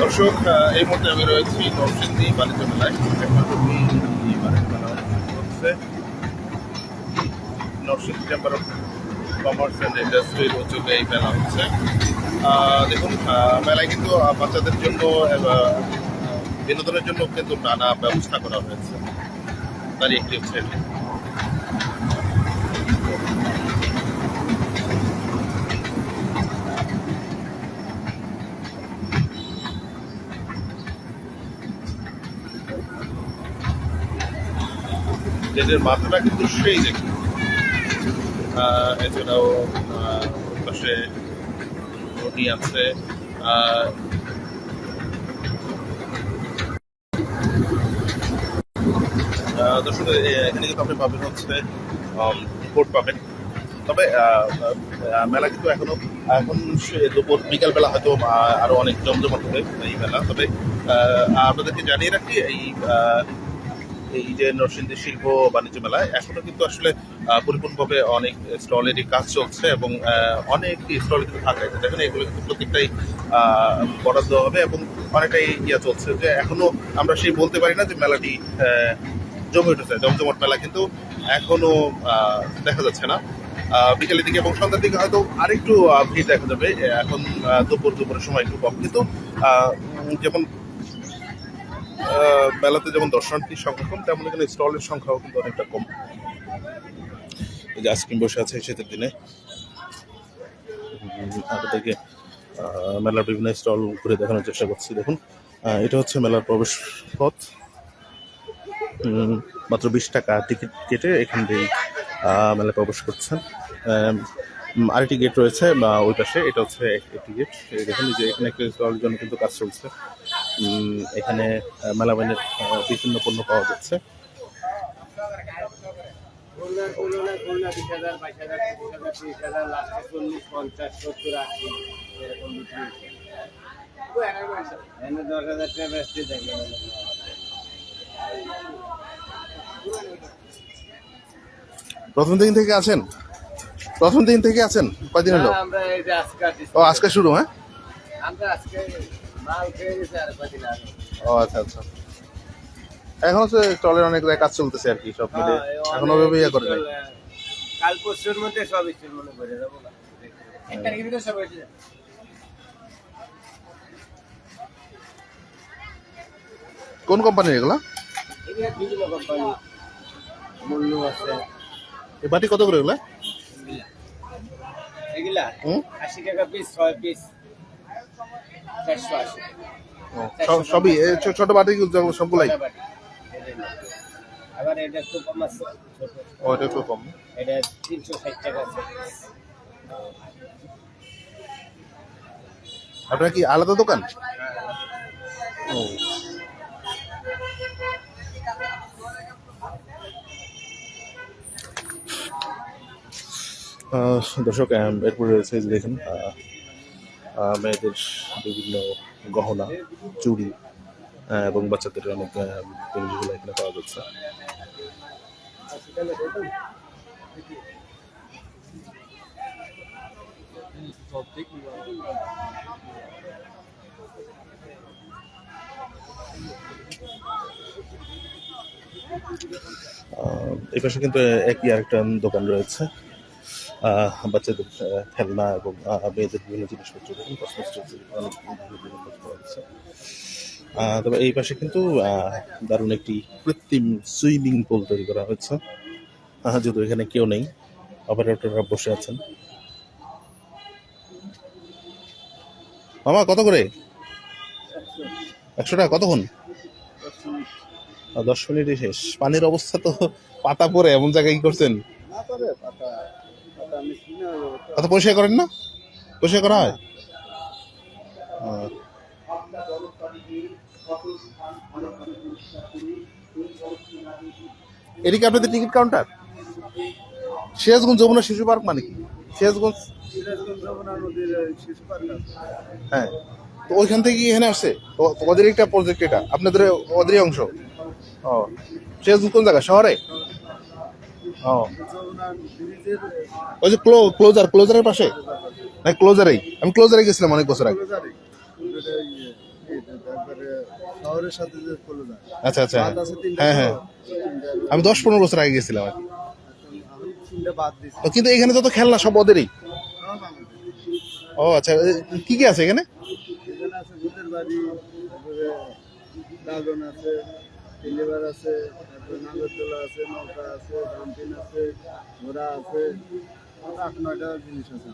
দর্শক এই মুহূর্তে আমি রয়েছি নরসিংদী বাণিজ্য মেলায়। Narsingdi chamber of commerce and ইন্ডাস্ট্রির উদ্যোগে এই মেলা হচ্ছে। দেখুন মেলায় কিন্তু বাচ্চাদের জন্য বিনোদনের জন্য কিন্তু নানা ব্যবস্থা করা হয়েছে। তারই একটি হচ্ছে এটি। মাথাটা কিন্তু সেই দেখুন এছাড়াও পাশে রুটি আছে দর্শক এখানে কিন্তু আপনি পাবেন হচ্ছে কোট পাবেন তবে মেলা কিন্তু এখনও, এখন দুপুর বিকাল বেলা হয়তো আরও অনেক জমজমাট হবে এই মেলা তবে আপনাদেরকে জানিয়ে রাখি, এই এই যে নরসিংদী শিল্প বাণিজ্য মেলায়। এখনও কিন্তু আসলে পরিপূর্ণভাবে অনেক স্টলেরই কাজ চলছে এবং আহ, অনেক স্টল কিন্তু ফাঁকা আছে দেখেন এগুলো কিন্তু প্রত্যেকটাই বরাদ্দ হবে এবং অনেকটাই ইয়ে চলছে যে এখনও আমরা সেই বলতে পারি না যে মেলাটি জমে উঠেছে। জমজমাট মেলা কিন্তু এখনও দেখা যাচ্ছে না। বিকেলের দিকে এবং সন্ধ্যার দিকে হয়তো আরেকটু ভিড় দেখা যাবে। এখন দুপুর দুপুরের সময় একটু কম। কিন্তু যেমন মেলাতে যেমন দর্শনার্থীর সংখ্যা কম তেমন এখানে স্টলের সংখ্যাও কিন্তু অনেকটা কম। এই যে আইসক্রিম বসে আছে শীতের দিনে। আপনাদেরকে মেলার বিভিন্ন স্টল ঘুরে দেখানোর চেষ্টা করছি দেখুন। এটা হচ্ছে মেলার প্রবেশ পথ মাত্র বিশ টাকা টিকিট কেটে এখান দিয়ে আহ, মেলায় প্রবেশ করছেন। আরেকটি গেট রয়েছে ওই পাশে এটা হচ্ছে একটি গেট দেখুন যে এখানে একটা স্টলের জন্য কিন্তু কাজ চলছে। এখানে আহ, বিভিন্ন পণ্য পাওয়া যাচ্ছে। প্রথম দিন থেকে আছেন? প্রথম দিন থেকে আছেন? কয়দিন হলো? আমরা এই যে আজকে ও আজকে শুরু হ্যাঁ? আমরা আজকে ও আচ্ছা আচ্ছা। এখন হচ্ছে স্টলের অনেক কাজ চলতেছে আর কি সব মিলে। হ্যাঁ, এখন ওভাবে ইয়ে করে নাই। কাল পরশুর মধ্যে সব স্টল মনে করে যাব এক তারিখের ভিতরে সব এসে যাবে। কোন কোম্পানির এগুলা? বাটি কত করে এগুলা? এগুলা হুম? আশি টাকা পিস ছয় পিস সবই ছোট বাটি সবগুলাই। আবার এটা একটু কম আছে ছোট। ও এটা একটু কম। এটা তিনশো ষাট টাকা আছে। আপনার কি আলাদা দোকান? ও। দর্শক এরপরে রয়েছে দেখুন মেয়েদের বিভিন্ন গহনা, চুড়ি এবং বাচ্চাদের অনেক জিনিসগুলো এখানে পাওয়া যাচ্ছে। এই পাশে কিন্তু একই আরেকটা দোকান রয়েছে। বাচ্চাদের খেলনা এবং মেয়েদের বিভিন্ন জিনিসপত্র তবে এই পাশে কিন্তু দারুণ একটি কৃত্রিম সুইমিং পুল তৈরি করা হয়েছে যদিও এখানে কেউ নেই, অপারেটররা বসে আছেন। মামা, কত করে? একশো টাকা, কতক্ষণ? দশ মিনিটে শেষ। পানির অবস্থা তো পাতা পরে এমন জায়গায় কি করছেন? পাতা পরিষ্কার করেন না? পরিষ্কার করা হয়? আহ, এদিকে আপনাদের টিকিট কাউন্টার? সিরাজগঞ্জ যমুনা শিশু পার্ক মানে কি? সিরাজগঞ্জ? হ্যাঁ। তো ওইখান থেকে কি এখানে আসছে? ওদের একটা প্রজেক্ট এটা। আপনাদের ওদেরই অংশ? ও। সিরাজগঞ্জ কোন জায়গা? শহরে? ও ওই যে ক্লো ক্লোজার ক্লোজারের পাশে? না ক্লোজারেই আমি ক্লোজারে গেছিলাম অনেক বছর আগে। আচ্ছা আচ্ছা। হ্যাঁ হ্যাঁ। আমি দশ পনেরো বছর আগে গেছিলাম। কিন্তু এখানে যত খেলনা সব ওদেরই? ও আচ্ছা কি কি আছে এখানে? এখানে আছে ভূতের বাড়ি তারপরে ড্রাগন আছে টিলিভার আছে তারপরে নাগরদোলা আছে নৌকা আছে। ডাম্পিন আছে ঘোড়া আছে আট নয়টা জিনিস আছে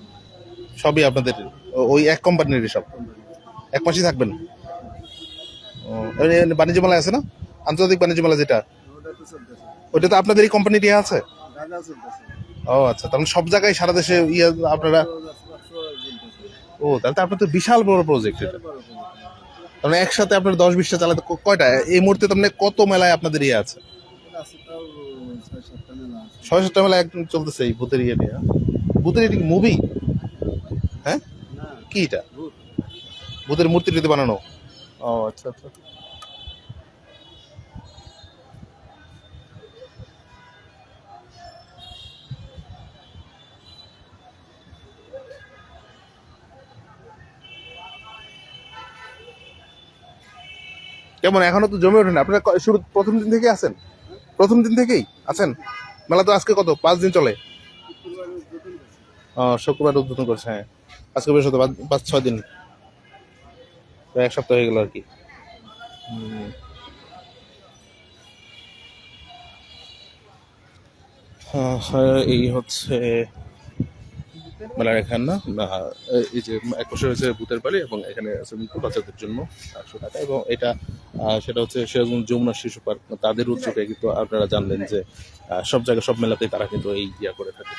সবই আপনাদের ও- ওই এক কোম্পানির সব? এক মাসই থাকবেন? ও, বাণিজ্য মেলা আছে না? আন্তর্জাতিক বাণিজ্য মেলা যেটা? ওটা তো আপনাদের এই কোম্পানিটি আছে? ও আচ্ছা তাহলে সব জায়গায় সারা দেশে ইয়ে আপনারা তো গাছ পাচ্ছ চলতেছে। ও তাহলে তো আপনার তো বিশাল বড় প্রজেক্ট এটা। মানে একসাথে আপনার দশ বিশটা চালাতে কয়টা? এই মুহূর্তে তার মানে কত মেলায় আপনাদের ইয়ে আছে তাও ছয় সাতটা মেলা আছে ছয় সাতটা মেলা একদম চলতেছে এই ভূতের ইয়ে নিয়ে। ভূতের এটি মুভি হ্যাঁ? কি এটা? ভূতের মূর্তি টুর্তি বানানো। ও আচ্ছা আচ্ছা। কেমন? এখনও তো জমে ওঠেন। আপনারা শুরু প্রথম দিন থেকে আছেন? প্রথম দিন থেকেই আছেন? মেলা তো আজকে কত? পাঁচ দিন চলে? শুক্রবার উদ্বোধন করছে। হ্যাঁ। আজকে বেশ পাঁচ ছয় দিন। প্রায় এক সপ্তাহ হয়ে গেল আর কি। এই হচ্ছে মেলার না এই যে এক পাশে রয়েছে ভূতের বাড়ি এবং এখানে সুইমিং পুল বাচ্চাদের জন্য একশো টাকা এবং এটা সেটা হচ্ছে সিরাজগঞ্জ যমুনা শিশু পার্ক, তাদের উদ্যোগে কিন্তু আপনারা জানলেন যে সব জায়গায়, সব মেলাতেই তারা কিন্তু এই ইয়া করে থাকে।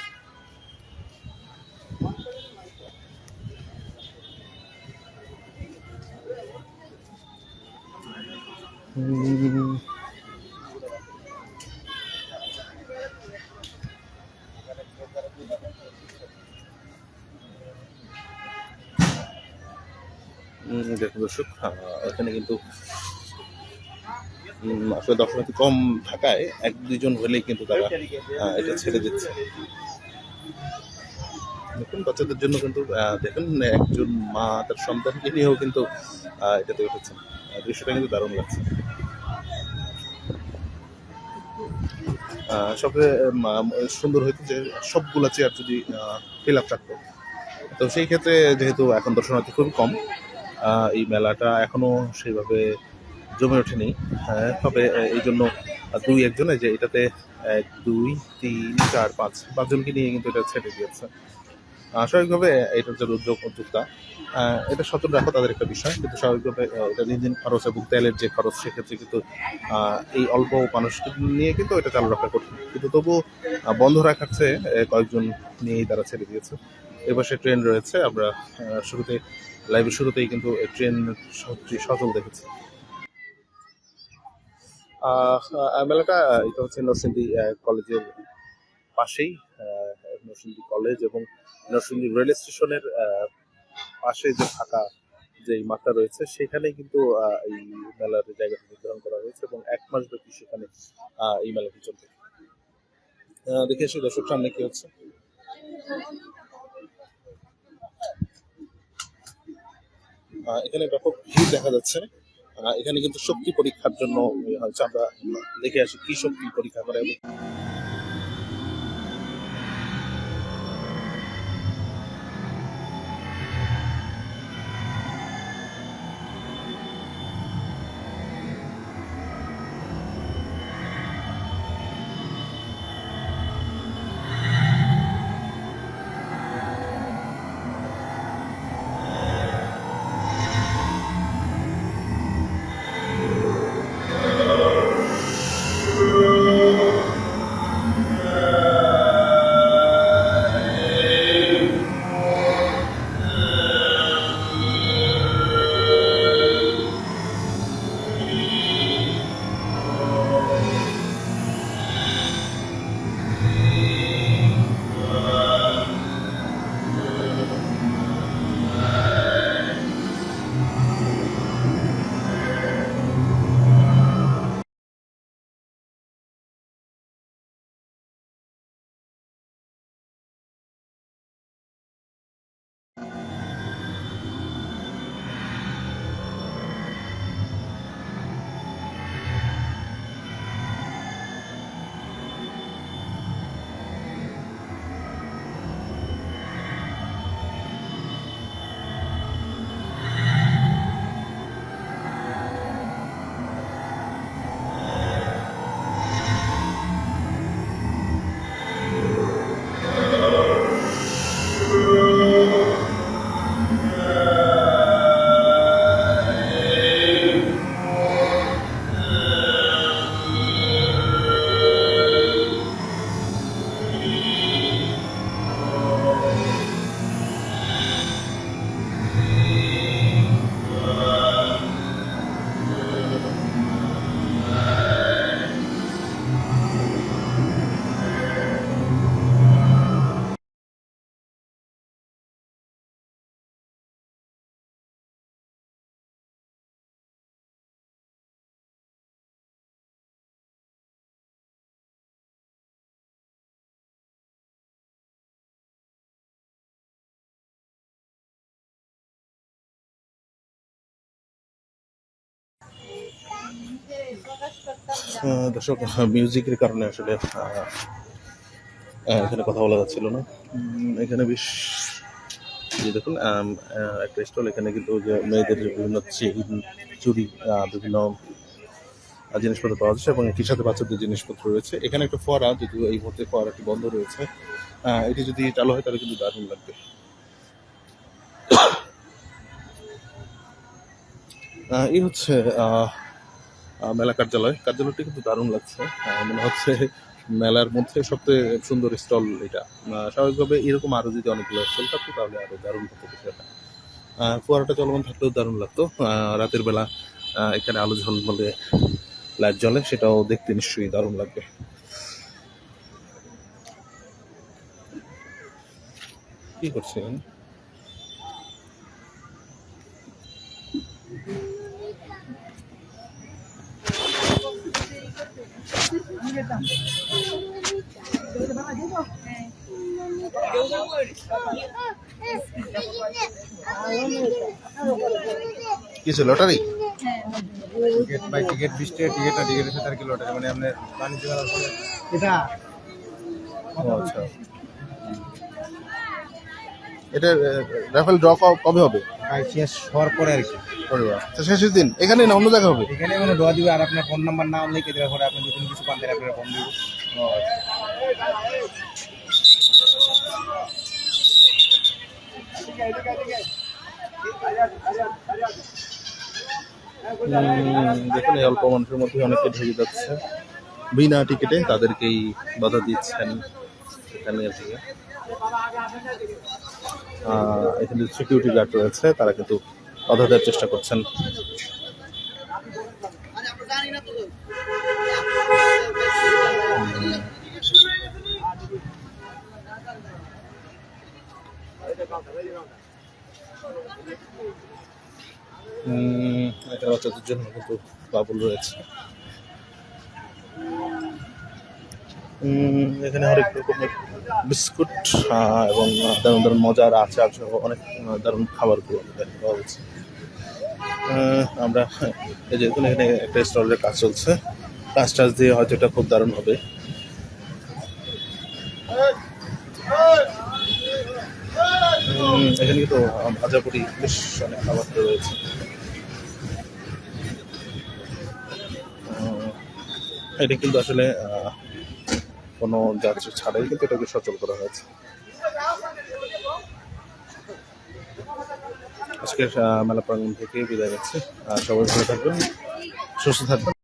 দেখুন দর্শক এখানে কিন্তু আসলে দর্শনার্থী কম থাকায় এক দুইজন হলেই কিন্তু তারা এটা ছেড়ে দিচ্ছে। দেখুন বাচ্চাদের জন্য কিন্তু দেখুন, একজন মা তার সন্তানকে নিয়েও কিন্তু এটাতে উঠেছেন দৃশ্যটা কিন্তু দারুণ লাগছে। সবচেয়ে সুন্দর হইতো যে সবগুলা চেয়ার যদি ফিল আপ থাকতো। তো সেই ক্ষেত্রে যেহেতু এখন দর্শনার্থী খুবই কম এই মেলাটা এখনও সেইভাবে জমে ওঠেনি। হ্যাঁ, তবে এই জন্য দুই একজনে যে এটাতে এক দুই তিন চার পাঁচ পাঁচজনকে নিয়ে কিন্তু এটা ছেড়ে দিয়েছে। স্বাভাবিকভাবে এটার যে উদ্যোগ উদ্যোক্তা। এটা সচল রাখা তাদের একটা বিষয় কিন্তু স্বাভাবিকভাবে এটা দিন দিন খরচ এবং তেলের যে খরচ সেক্ষেত্রে কিন্তু এই অল্প মানুষকে নিয়ে কিন্তু এটা চালু রাখা কঠিন। কিন্তু তবু আহ, বন্ধ রাখার চেয়ে কয়েকজন নিয়েই তারা ছেড়ে দিয়েছে। এপাশে ট্রেন রয়েছে আমরা শুরুতে লাইভের শুরুতেই কিন্তু ট্রেন সচল- দেখেছি। মেলাটা এটা হচ্ছে নরসিংদী কলেজের পাশেই নরসিংদী কলেজ এবং নরসিংদী রেল স্টেশনের পাশে যে ফাঁকা যে মাঠটা রয়েছে, সেখানেই কিন্তু এই মেলার জায়গাটা নির্ধারণ করা হয়েছে এবং এক মাস ব্যাপী সেখানে এই মেলাটি চলবে। দেখে আসি, দর্শক, সামনে কি হচ্ছে? এখানে ব্যাপক ভিড় দেখা যাচ্ছে। এখানে কিন্তু শক্তি পরীক্ষার জন্য হয়তো আমরা দেখে আসি কি শক্তি পরীক্ষা করে এবং দর্শক মিউজিকের কারণে আসলে এখানে কথা বলা যাচ্ছিল না। এখানে বেশ দেখুন একটা স্টল এখানে কিন্তু যে মেয়েদের বিভিন্ন চেইন চুড়ি বিভিন্ন জিনিসপত্র পাওয়া যাচ্ছে এবং একই সাথে বাচ্চাদের জিনিসপত্র রয়েছে। এখানে একটা ফোয়ারা যদিও এই মুহূর্তে ফোয়ারাটি বন্ধ রয়েছে এটি যদি চালু হয় তাহলে কিন্তু দারুণ লাগবে। এই হচ্ছে মেলা কার্যালয়। কার্যালয়টি কিন্তু দারুণ লাগছে। মনে হচ্ছে মেলার মধ্যে সবচেয়ে সুন্দর স্টল এটা। স্বাভাবিকভাবে এরকম আরও যদি অনেকগুলো স্টল থাকতো তাহলে আরও দারুণ হতো বিষয়টা। ফোয়ারাটা চলমান থাকলেও দারুণ লাগতো। রাতের বেলা এখানে আলো ঝলমলে, লাইট জ্বলে, সেটাও দেখতে নিশ্চয়ই দারুণ লাগবে। কি করছেন? কিছু লটারি? টিকিট বাই টিকিট বিশ টাকা টিকিট না টিকিটের সাথে আর কি লটারি মানে আপনার বাণিজ্য এটা। আচ্ছা। এটা রাফেল ড্র কবে হবে? শেষ হওয়ার পরে আর কি। তো শেষের দিন? এখানে না অন্য জায়গায় হবে? এখানে কোনো ডোয়া দিবে আর আপনার ফোন নাম্বার নাম লিখে দেওয়ার পরে আপনি কিছু পান তাহলে আপনার ফোন দিবে দেখুন এই অল্প মানুষের মধ্যে অনেকে ঢুকে যাচ্ছে। বিনা টিকিটে তাদেরকেই বাধা দিচ্ছেন এখানে এখানে সিকিউরিটি গার্ড রয়েছে তারা কিন্তু বাধা দেওয়ার চেষ্টা করছেন। জন্য কিন্তু বাবুল রয়েছে। এখানে হরেক রকমের বিস্কুট এবং দারুণ দারুণ মজার আচার সহ অনেক দারুণ খাবারগুলো আমাদের পাওয়া যাচ্ছে আমরা, এই যে এখানে একটা স্টলের কাজ চলছে। কাজ টাজ দিয়ে হয়তো এটা খুব দারুণ হবে। এখানে কিন্তু ভাজাপুরি বেশ অনেক খাবার রয়েছে। এটা কিন্তু আসলে কোনো যাত্রী ছাড়াই কিন্তু এটাকে সচল করা হয়েছে। আজকের মেলা প্রাঙ্গণ থেকে বিদায় আহ, সবাই ভালো থাকবেন সুস্থ থাকবেন।